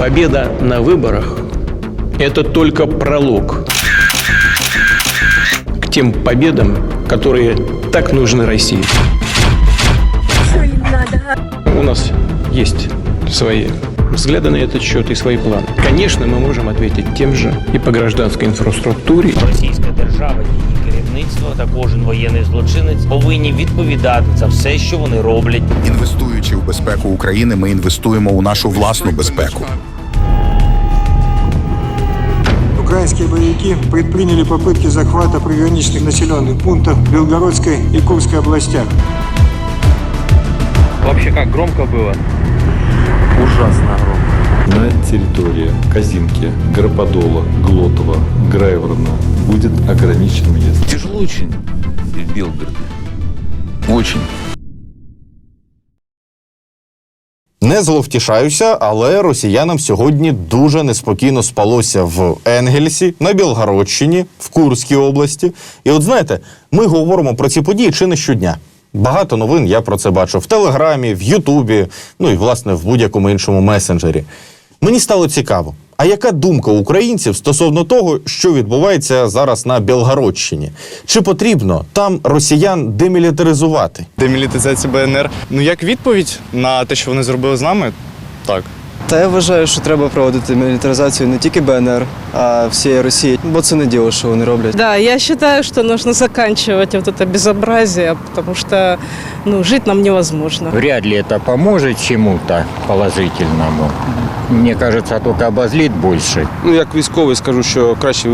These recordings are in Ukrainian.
Победа на выборах – это только пролог к тем победам, которые так нужны России. У нас есть свои взгляды на этот счет и свои планы. Конечно, мы можем ответить тем же и по гражданской инфраструктуре, Російська держава, її керівництво та кожен воєнний злочинець повинні відповідати за все, що вони роблять. Інвестуючи в безпеку України, ми інвестуємо у нашу власну безпеку. Украинские боевики предприняли попытки захвата приграничных населенных пунктов в Белгородской и Курской областях. Вообще как громко было? Ужасно громко. на территории Казинки, Гроподола, Глотова, Грайворона будет ограничен въезд. Тяжело очень в Белгороде. Очень. Не зловтішаюся, але росіянам сьогодні дуже неспокійно спалося в Енгельсі, на Білгородщині, в Курській області. І от знаєте, ми говоримо про ці події чи не щодня. Багато новин я про це бачу в Телеграмі, в Ютубі, ну і власне в будь-якому іншому месенджері. Мені стало цікаво. А яка думка українців стосовно того, що відбувається зараз на Білгородщині? Чи потрібно там росіян демілітаризувати? Демілітаризація БНР. Ну як відповідь на те, що вони зробили з нами, так. Та я вважаю, що треба проводити мілітаризацію не тільки БНР, а всієї Росії, бо це не діло, що вони роблять. Да, я считаю, что нужно заканчивать вот это безобразие, потому что ну, жить нам невозможно. Вряд ли это поможет чему-то положительному. Мне кажется, только обозлит больше. Ну, як військовий скажу, що краще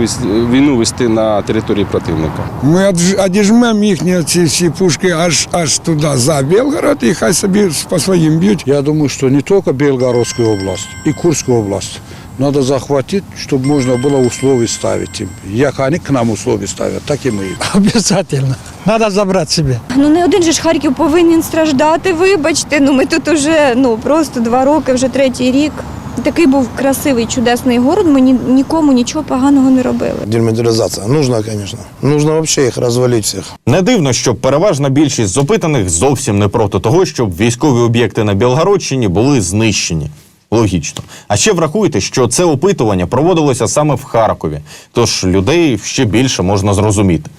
війну вести на території противника. Ми одіжмемо їхні ці всі пушки аж аж туди за Белгород, і хай собі по своїм б'ють. Я думаю, что не только Белгородскую область, и Курскую область надо захватить, чтобы можно было условия ставить им. Як они к нам условия ставят, так и мы им. Обязательно. Надо забрати собі. Ну не один же ж Харків повинен страждати, вибачте. Ну ми тут уже ну просто два роки, вже третій рік. Такий був красивий, чудесний город. Ми ні, нікому нічого поганого не робили. Демілітаризація нужна, звісно. Нужно взагалі їх розвалити всіх. Не дивно, що переважна більшість з опитаних зовсім не проти того, щоб військові об'єкти на Білгородщині були знищені. Логічно. А ще врахуйте, що це опитування проводилося саме в Харкові, тож людей ще більше можна зрозуміти.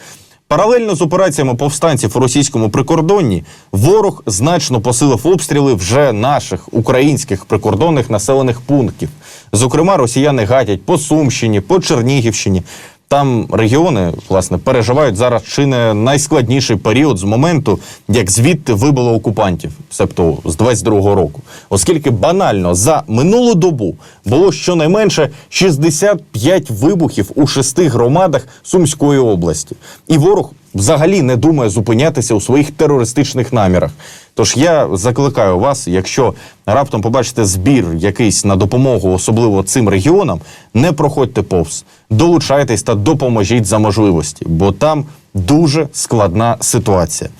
Паралельно з операціями повстанців у російському прикордонні ворог значно посилив обстріли вже наших українських прикордонних населених пунктів. Зокрема, росіяни гатять по Сумщині, по Чернігівщині. Там регіони власне переживають зараз чи не найскладніший період з моменту, як звідти вибило окупантів, себто з 22-го року, оскільки банально за минулу добу було щонайменше 65 вибухів у шести громадах Сумської області, і ворог взагалі не думає зупинятися у своїх терористичних намірах. Тож я закликаю вас, якщо раптом побачите збір якийсь на допомогу, особливо цим регіонам, не проходьте повз, долучайтесь та допоможіть за можливості, бо там дуже складна ситуація.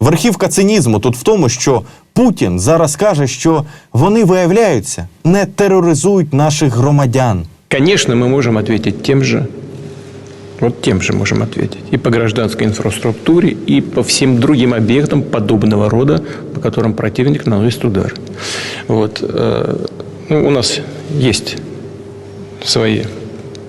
Верхівка цинізму тут в тому, що Путін зараз каже, що вони виявляються, не тероризують наших громадян. Конечно, мы можем ответить тем же, вот тем же можем ответить. И по гражданской инфраструктуре, и по всем другим объектам подобного рода, по которым противник наносит удар. Вот. э, ну, у нас есть свои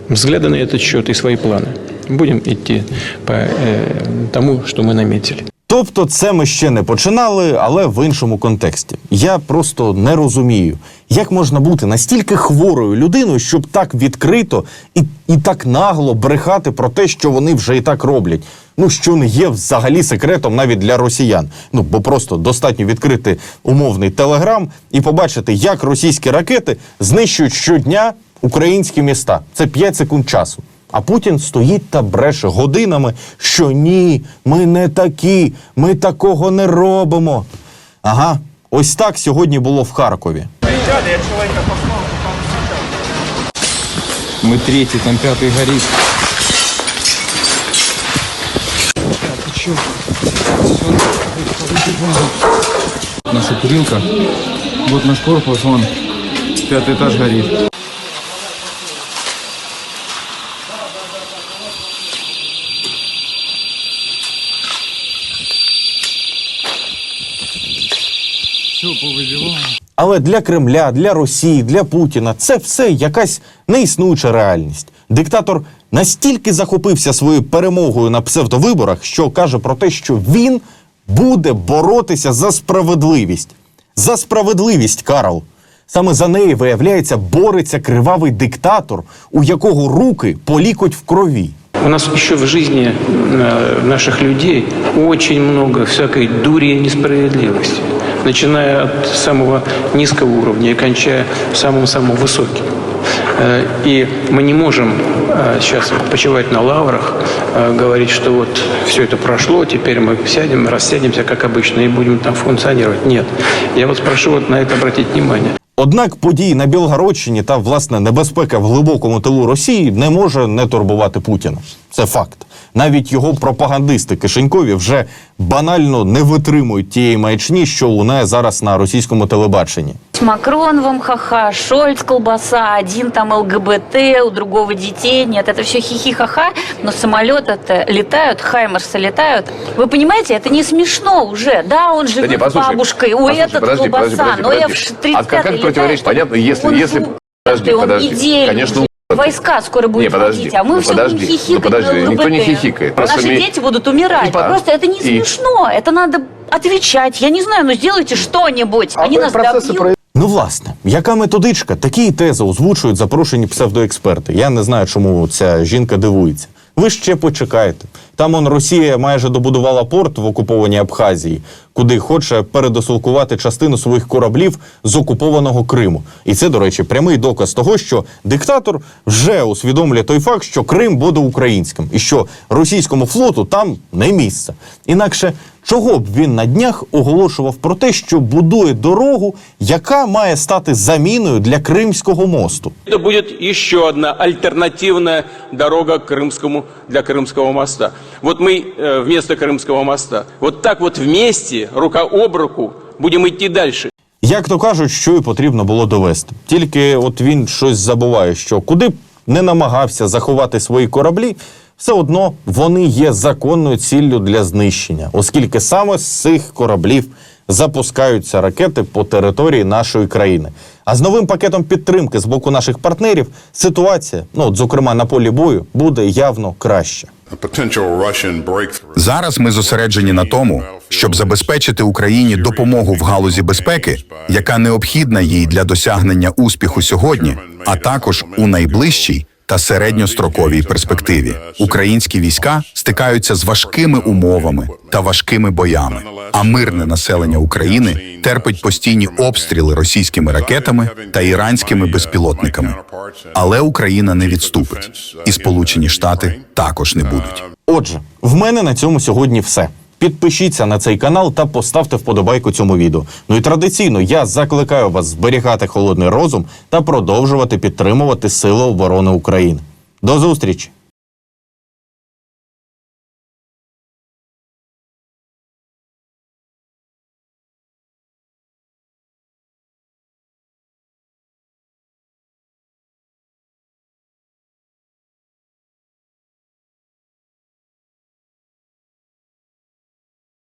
взгляды на этот счет и свои планы. Будем идти по э, тому, что мы наметили. Тобто, це ми ще не починали, але в іншому контексті. Я просто не розумію, як можна бути настільки хворою людиною, щоб так відкрито і, і так нагло брехати про те, що вони вже і так роблять. Ну що не є взагалі секретом навіть для росіян. Ну бо просто достатньо відкрити умовний телеграм і побачити, як російські ракети знищують щодня українські міста. Це 5 секунд часу. А Путін стоїть та бреше годинами, що ні, ми не такі, ми такого не робимо. Ага, ось так сьогодні було в Харкові. Мы третий, там пятый горит. Наша курилка. Вот наш корпус, вон пятый этаж горит. Все повыбивало. Але для Кремля, для Росії, для Путіна це все якась неіснуюча реальність. Диктатор настільки захопився своєю перемогою на псевдовиборах, що каже про те, що він буде боротися за справедливість. За справедливість, Карл. Саме за неї, виявляється, бореться кривавий диктатор, у якого руки полікоть в крові. У нас еще в жизни э, наших людей очень много всякой дури и несправедливости, начиная от самого низкого уровня и кончая самым-самым высоким. Э, И мы не можем э, сейчас почивать на лаврах, э, говорить, что вот все это прошло, теперь мы сядем, рассядемся, как обычно, и будем там функционировать. Нет. Я вот прошу вот на это обратить внимание. Однак події на Білгородщині та власне небезпека в глибокому тилу Росії не може не турбувати Путіна. Це факт. Навіть його пропагандисти кишенькові вже банально не витримують тієї маячні, що лунає зараз на російському телебаченні. Макрон вам ха-ха, Шольц колбаса, один там ЛГБТ, у другого детей нет. Это все хихи-ха-ха, но самолеты-то летают, хаймерсы летают. Вы понимаете, это не смешно уже. Да, он живет не, с послушай, бабушкой, у послушай, этот подожди, колбаса, подожди, подожди, но я в подожди. 35 А как это противоречит? Понятно, если- он если- зуб- подожди, он подожди. идейный. Конечно, Войска скоро будут Не, подожди, ходить, а мы ну все подожди, будем хихикать. ну подожди, на никто не ЛГБТ. хихикает. Просто Наши ми- дети будут умирать. И по- Просто это не и- смешно. Это надо отвечать. Я не знаю, но сделайте что-нибудь. А Они нас процессы добьют. Ну, власне, яка методичка? Такі тези озвучують запрошені псевдоексперти. Я не знаю, чому ця жінка дивується. Ви ще почекайте. Там он Росія майже добудувала порт в окупованій Абхазії, куди хоче передослокувати частину своїх кораблів з окупованого Криму. І це, до речі, прямий доказ того, що диктатор вже усвідомлює той факт, що Крим буде українським, і що російському флоту там не місце. Інакше чого б він на днях оголошував про те, що будує дорогу, яка має стати заміною для Кримського мосту. Это будет еще одна альтернативная дорога к Крымскому, для Крымского моста. Вот мы э, вместо Крымского моста, вот так вот вместе, рука об руку, будем идти дальше. Як то кажуть, що і потрібно було довести. Тільки от він щось забуває, що куди б не намагався заховати свої кораблі, все одно вони є законною ціллю для знищення, оскільки саме з цих кораблів запускаються ракети по території нашої країни. А з новим пакетом підтримки з боку наших партнерів ситуація, ну от зокрема на полі бою, буде явно краща. Зараз ми зосереджені на тому, щоб забезпечити Україні допомогу в галузі безпеки, яка необхідна їй для досягнення успіху сьогодні, а також у найближчій та середньостроковій перспективі. Українські війська стикаються з важкими умовами та важкими боями, а мирне населення України терпить постійні обстріли російськими ракетами та іранськими безпілотниками. Але Україна не відступить, і Сполучені Штати також не будуть. Отже, в мене на цьому сьогодні все. Підпишіться на цей канал та поставте вподобайку цьому відео. Ну і традиційно я закликаю вас зберігати холодний розум та продовжувати підтримувати Сили оборони України. До зустрічі!